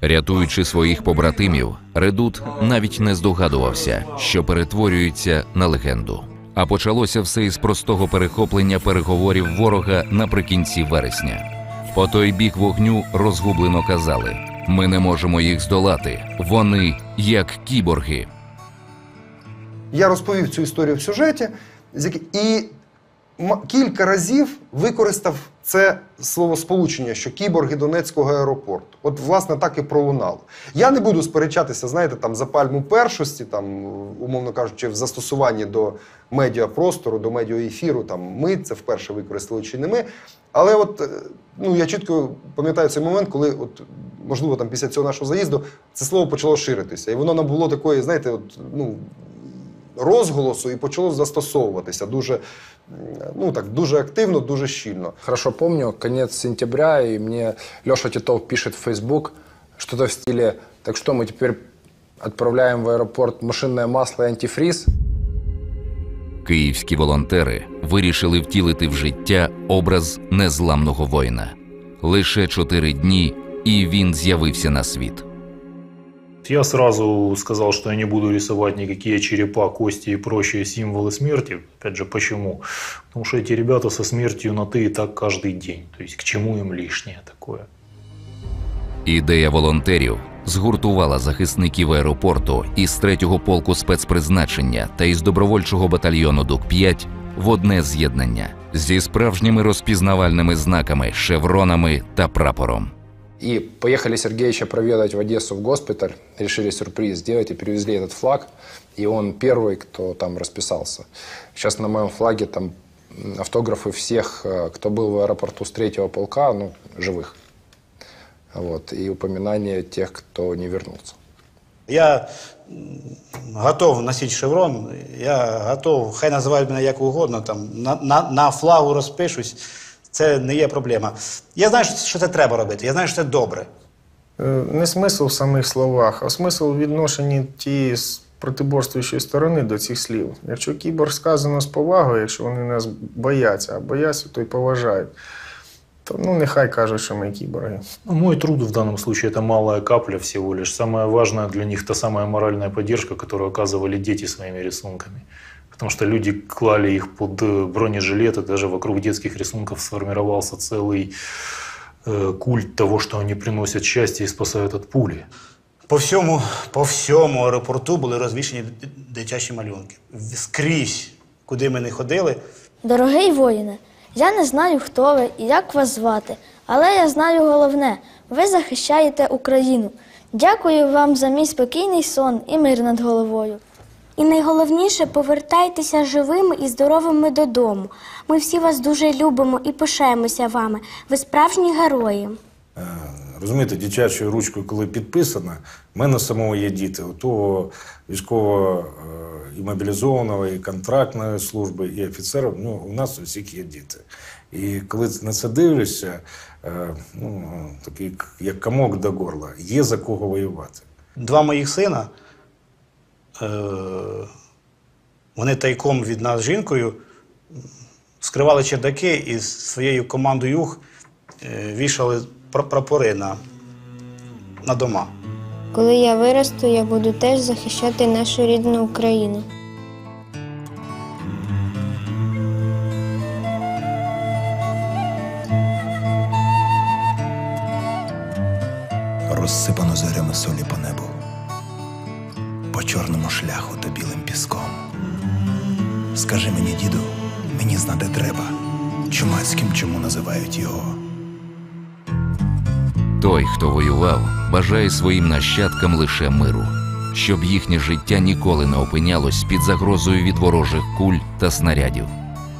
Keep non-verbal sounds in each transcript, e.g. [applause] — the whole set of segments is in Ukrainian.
Рятуючи своїх побратимів, Редут навіть не здогадувався, що перетворюється на легенду. А почалося все із простого перехоплення переговорів ворога наприкінці вересня. По той бік вогню розгублено казали: ми не можемо їх здолати. Вони як кіборги. Я розповів цю історію в сюжеті, і кілька разів використав це словосполучення, що кіборги Донецького аеропорту. От, власне, так і пролунало. Я не буду сперечатися, знаєте, там за пальму першості, там, умовно кажучи, в застосуванні до медіапростору, до медіаефіру, там ми це вперше використали чи не ми. Але от е, ну, я чітко пам'ятаю цей момент, коли, от, можливо, там після цього нашого заїзду це слово почало ширитися. І воно набуло такої, знаєте, от, ну, розголосу і почало застосовуватися дуже, ну, так, дуже активно, дуже щільно. Хорошо помню, конец сентября, и мне Леша Титов пишет в Facebook что-то в стиле «Так что, мы теперь отправляем в аэропорт машинное масло и антифриз?» Київські волонтери вирішили втілити в життя образ незламного воїна. Лише чотири дні, і він з'явився на світ. Я сразу сказал, что я не буду рисовать никакие черепа, кости и прочие символы смерти. Опять же, почему? Потому что эти ребята со смертью на «ты» и так каждый день. То есть к чему им лишнее такое? Ідея волонтерів згуртувала захисників аеропорту із 3-го полку спецпризначення та із добровольчого батальйону ДУК-5 в одне з'єднання зі справжніми розпізнавальними знаками, шевронами та прапором. И поехали Сергеевича проведать в Одессу в госпиталь, решили сюрприз сделать и привезли этот флаг. И он первый, кто там расписался. Сейчас на моем флаге там автографы всех, э, кто был в аэропорту с третьего полка, ну, живых. Вот, и упоминание тех, кто не вернулся. Я готов носити шеврон, я готов, хай називають мене як угодно, там, на, на, на флагу розпишусь, це не є проблема. Я знаю, що- це треба робити, я знаю, що це добре. Е, Не смисл в самих словах, а смисл у відношенні тієї с- протиборствуючої сторони до цих слів. Якщо кіборг сказано з повагою, якщо вони нас бояться, а бояться, то й поважають, то ну нехай кажуть, що ми кіборги. Ну, мой труд в данном случае – это малая капля всего лишь. Самое важное для них – та самая моральная поддержка, которую оказывали дети своими рисунками Потому что люди клали их под э, бронежилеты, даже вокруг детских рисунков сформировался целый э, культ того, что они приносят счастье и спасают от пули. По всьому, по всьому аеропорту були розвішені д- дитячі малюнки. Скрізь, куди ми не ходили, Дорогий воїне, я не знаю, хто ви і як вас звати, але я знаю головне ви захищаєте Україну. Дякую вам за мій спокійний сон і мир над головою. І найголовніше повертайтеся живими і здоровими додому. Ми всі вас дуже любимо і пишаємося вами. Ви справжні герої. Розумієте, дитячою ручкою, коли підписано, в мене самого є діти. У того військового е, і мобілізованого, і контрактної служби, і офіцерів. Ну, у нас у всіх є діти. І коли на це дивишся, е, ну, такий як комок до горла, є за кого воювати. Два моїх сина, е, вони тайком від нас жінкою скривали чердаки і з своєю командою юг е, вішали прапори на, на дома. Коли я виросту, я буду теж захищати нашу рідну Україну. розсипано зорями солі по небу, чорному шляху та білим піском. Скажи мені, діду, мені знати треба, чумацьким чому називають його. Той, хто воював, бажає своїм нащадкам лише миру, щоб їхнє життя ніколи не опинялось під загрозою від ворожих куль та снарядів,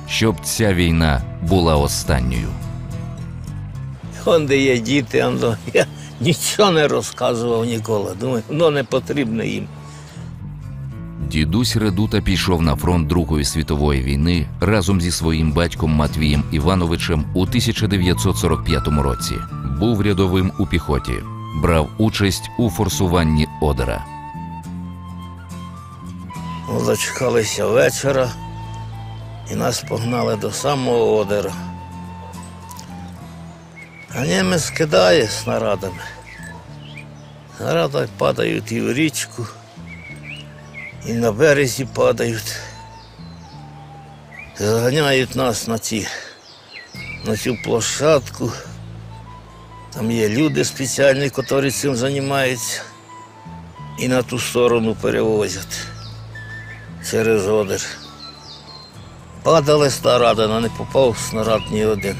щоб ця війна була останньою. Он де є діти, он я нічого не розказував ніколи. Думаю, воно не потрібне їм. Дідусь Редута пішов на фронт Другої світової війни разом зі своїм батьком Матвієм Івановичем у 1945 році. Був рядовим у піхоті, брав участь у форсуванні Одера. Дочекалися вечора і нас погнали до самого Одера. А німець кидає снарядами. Града падають і в річку, і на березі падають. Заганяють нас на, ці, на цю площадку. Там є люди спеціальні, які цим займаються. І на ту сторону перевозять через Одер. Падали снаряди, але не попав снаряд ні один.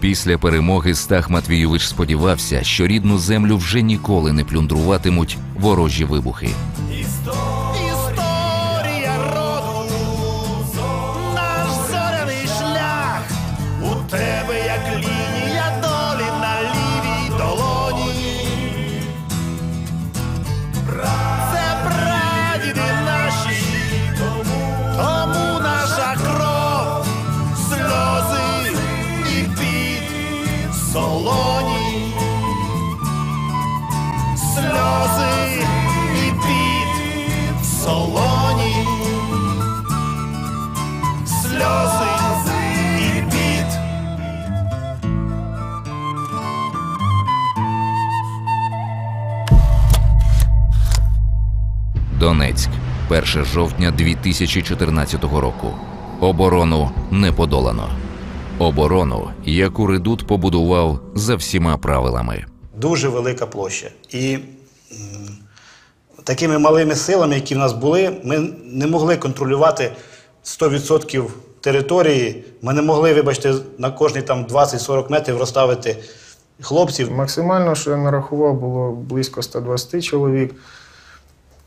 Після перемоги Стах Матвійович сподівався, що рідну землю вже ніколи не плюндруватимуть ворожі вибухи. estoy. Донецьк, 1 жовтня 2014 року. Оборону не подолано. Оборону, яку редут побудував за всіма правилами. Дуже велика площа. І такими малими силами, які в нас були, ми не могли контролювати 100% території. Ми не могли, вибачте, на кожні там 20-40 метрів розставити хлопців. Максимально, що я нарахував, було близько 120 чоловік.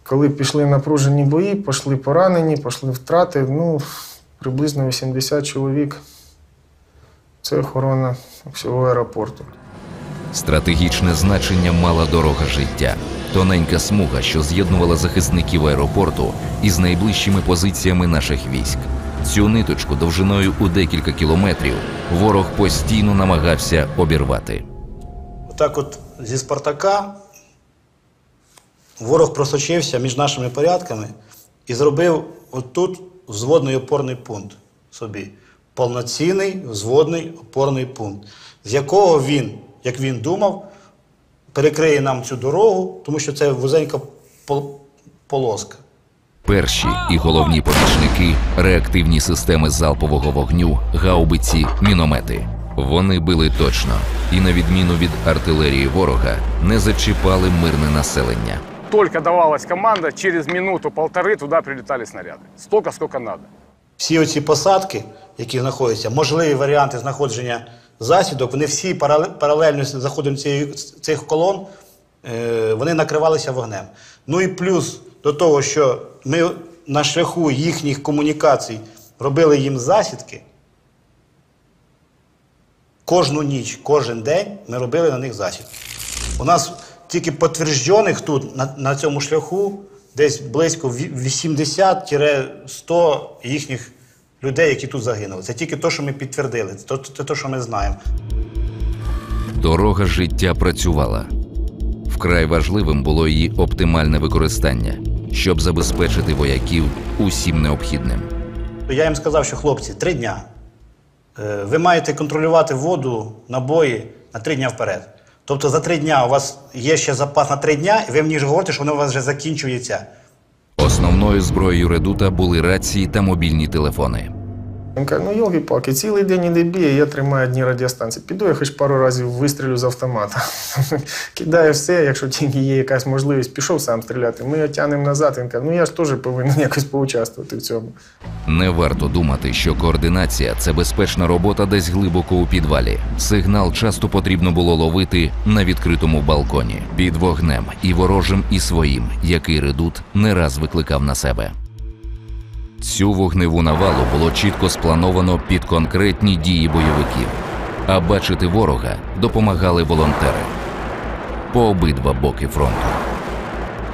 Коли пішли напружені бої, пішли поранені, пішли втрати, ну, приблизно 80 чоловік. Це охорона всього аеропорту. Стратегічне значення мала дорога життя. Тоненька смуга, що з'єднувала захисників аеропорту із найближчими позиціями наших військ. Цю ниточку довжиною у декілька кілометрів ворог постійно намагався обірвати. Отак от зі Спартака ворог просочився між нашими порядками і зробив отут взводний опорний пункт собі. Повноцінний взводний опорний пункт, з якого він, як він думав, перекриє нам цю дорогу, тому що це вузенька пол- полоска. Перші і головні помічники реактивні системи залпового вогню, гаубиці, міномети. Вони били точно і, на відміну від артилерії ворога, не зачіпали мирне населення. Только давалась команда, через минуту-полторы туда прилетали снаряды. Столько, сколько надо. Всі оці посадки, які знаходяться, можливі варіанти знаходження засідок, вони всі паралельно з заходом цих колон, е, вони накривалися вогнем. Ну і плюс до того, що ми на шляху їхніх комунікацій робили їм засідки. Кожну ніч, кожен день ми робили на них засідки. У нас тільки підтверджених тут, на, на цьому шляху, десь близько ві- 80-100 їхніх людей, які тут загинули. Це тільки те, що ми підтвердили, це те, те, що ми знаємо. Дорога життя працювала. Вкрай важливим було її оптимальне використання, щоб забезпечити вояків усім необхідним. Я їм сказав, що хлопці, три дня. Е, Ви маєте контролювати воду, набої на три дня вперед. Тобто за три дня у вас є ще запас на три дня, і ви мені ж говорите, що воно у вас вже закінчується. Основною зброєю редута були рації та мобільні телефони. Він каже, ну йолки палки цілий день іде б'є, я тримаю одні радіостанції. Піду я хоч пару разів вистрілю з автомата. [laughs] Кидаю все, якщо тільки є якась можливість, пішов сам стріляти. Ми його тягнемо назад. Він каже, ну я ж теж повинен якось поучаствувати в цьому. Не варто думати, що координація це безпечна робота десь глибоко у підвалі. Сигнал часто потрібно було ловити на відкритому балконі під вогнем і ворожим, і своїм, який редут не раз викликав на себе. Цю вогневу навалу було чітко сплановано під конкретні дії бойовиків, а бачити ворога допомагали волонтери по обидва боки фронту.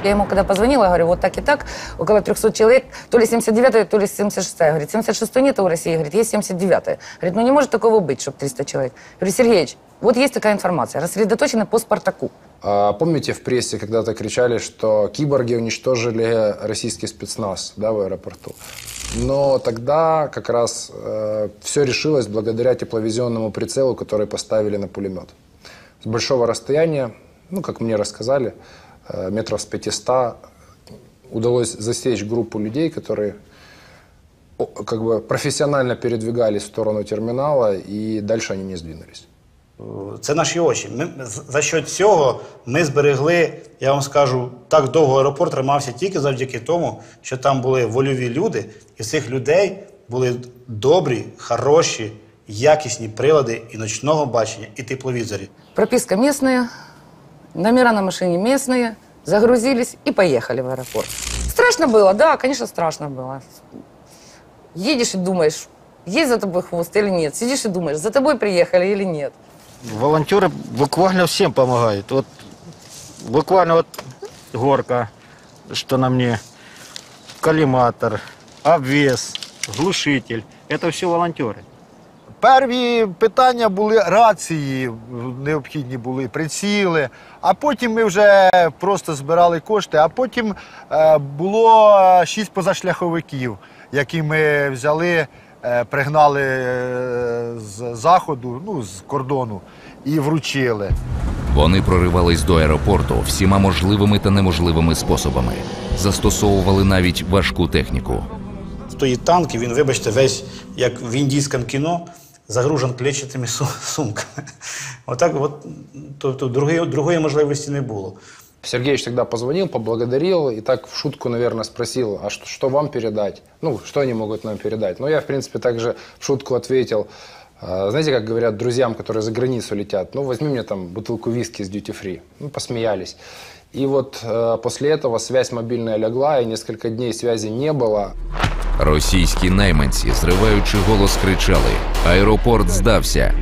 Я ему когда позвонила, говорю, вот так и так, около 300 человек, то ли 79 то ли 76 Говорит, 76 нет у России, говорит, есть 79 Говорит, ну не может такого быть, чтобы 300 человек. Я говорю, Сергеевич, вот есть такая информация, рассредоточена по Спартаку. А помните, в прессе когда-то кричали, что киборги уничтожили российский спецназ да, в аэропорту? Но тогда как раз все решилось благодаря тепловизионному прицелу, который поставили на пулемет. С большого расстояния ну, как мне рассказали, э, метров с 500 удалось засечь группу людей, которые как бы профессионально передвигались в сторону терминала, и дальше они не сдвинулись. Це наші очі. Ми, за що цього ми зберегли, я вам скажу, так довго аеропорт тримався тільки завдяки тому, що там були вольові люди, і цих людей були добрі, хороші, якісні прилади і ночного бачення, і тепловізорі. Прописка местная, номера на машине местные, загрузились и поехали в аэропорт. Страшно было, да, конечно, страшно было. Едешь и думаешь, есть за тобой хвост или нет. Сидишь и думаешь, за тобой приехали или нет. Волонтеры буквально всем помогают. Вот буквально вот горка, что на мне, коллиматор, обвес, глушитель. Это все волонтеры. Перві питання були рації, необхідні були приціли, а потім ми вже просто збирали кошти. А потім е, було шість позашляховиків, які ми взяли, е, пригнали е, з заходу, ну з кордону, і вручили. Вони проривались до аеропорту всіма можливими та неможливими способами, застосовували навіть важку техніку. Стоїть танк, він, вибачте, весь як в індійському кіно, загружен клетчатими су- сумками. [laughs] Отак, от, тобто другої, другої можливості не було. Сергеевич тогда позвонил, поблагодарил и так в шутку, наверное, спросил, а что, что вам передать? Ну, что они могут нам передать? Ну, я, в принципе, также в шутку ответил, «А, знаете, как говорят друзьям, которые за границу летят, ну, возьми мне там бутылку виски с duty free. Ну, посмеялись. И вот э, после этого связь мобильная легла, и несколько дней связи не было. Російські найманці, зриваючи голос, кричали: Аеропорт здався,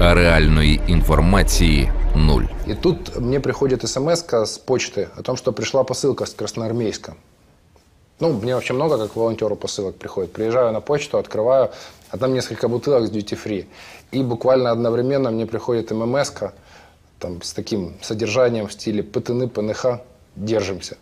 а реальної інформації нуль. И тут мне приходит смс с почты о том, что пришла посылка с Красноармейска. Ну, мне вообще много, как волонтеру посылок приходит. Приезжаю на почту, открываю, а там несколько бутылок с duty free. И буквально одновременно мне приходит ммс там, с таким содержанием в стиле ПТН, ПНХ, держимся.